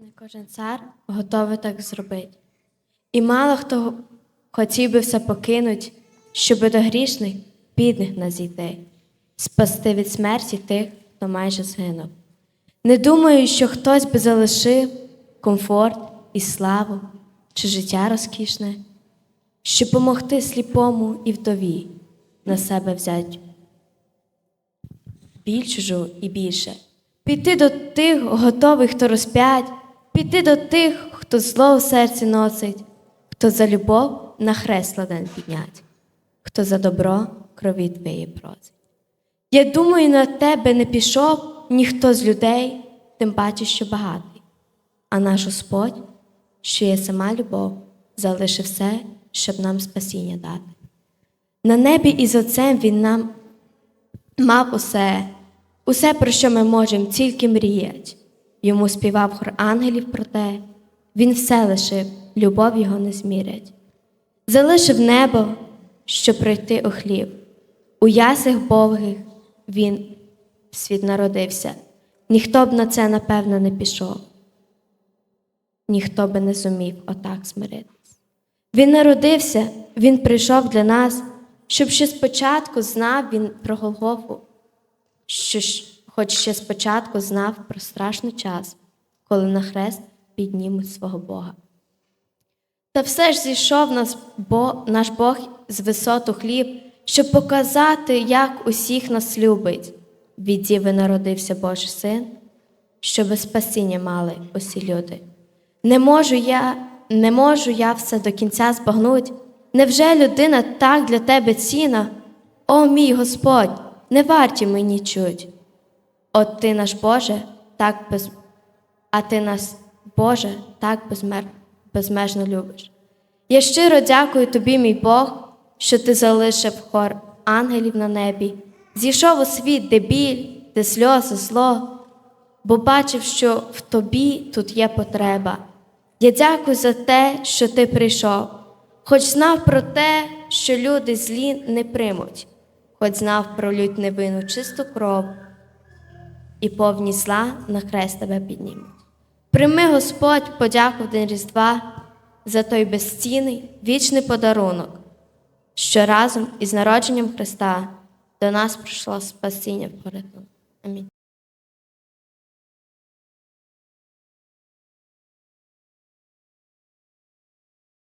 Не кожен цар готовий так зробити. І мало хто хотів би все покинуть, щоби до грішних, бідних назійти, спасти від смерті тих, хто майже згинув. Не думаю, що хтось би залишив комфорт і славу чи життя розкішне, щоб помогти сліпому і вдові на себе взять біль чужу і більше. Піти до тих, готових, хто розп'ять, піти до тих, хто зло в серці носить, хто за любов на хрест ладен піднять, хто за добро крові твоєї просить. Я думаю, на тебе не пішов ніхто з людей, тим паче, що багатий. А наш Господь, що є сама любов, залишив все, щоб нам спасіння дати. На небі із Отцем Він нам мав усе, усе, про що ми можемо тільки мріять. Йому співав хор ангелів про те, він все лишив, любов його не змірять. Залишив небо, щоб пройти у хліб. У ясих бовгих він в світ народився. Ніхто б на це, напевно, не пішов. Ніхто би не зумів отак смиритись. Він народився, він прийшов для нас, щоб ще спочатку знав він про Голгофу, що хоч ще спочатку знав про страшний час, коли на хрест піднімуть свого Бога. Та все ж зійшов нас, Бо, наш Бог з висоту хліб, щоб показати, як усіх нас любить. Від діви народився Божий син, щоби спасіння мали усі люди. Не можу я, не можу я все до кінця збагнуть. Невже людина так для тебе ціна? О мій Господь, не варті мені чуть. От ти наш Боже, так без... а ти нас, Боже, так безмер... безмежно любиш. Я щиро дякую тобі, мій Бог, що ти залишив хор ангелів на небі, зійшов у світ, де біль, де сльози, зло, бо бачив, що в тобі тут є потреба. Я дякую за те, що ти прийшов, хоч знав про те, що люди злі не примуть, хоч знав про лють невинну чисту кров, і повні зла на хрест тебе піднімуть. Прийми, Господь, подяку день Різдва за той безцінний вічний подарунок, що разом із народженням Христа до нас прийшло спасіння в порятунок. Амінь.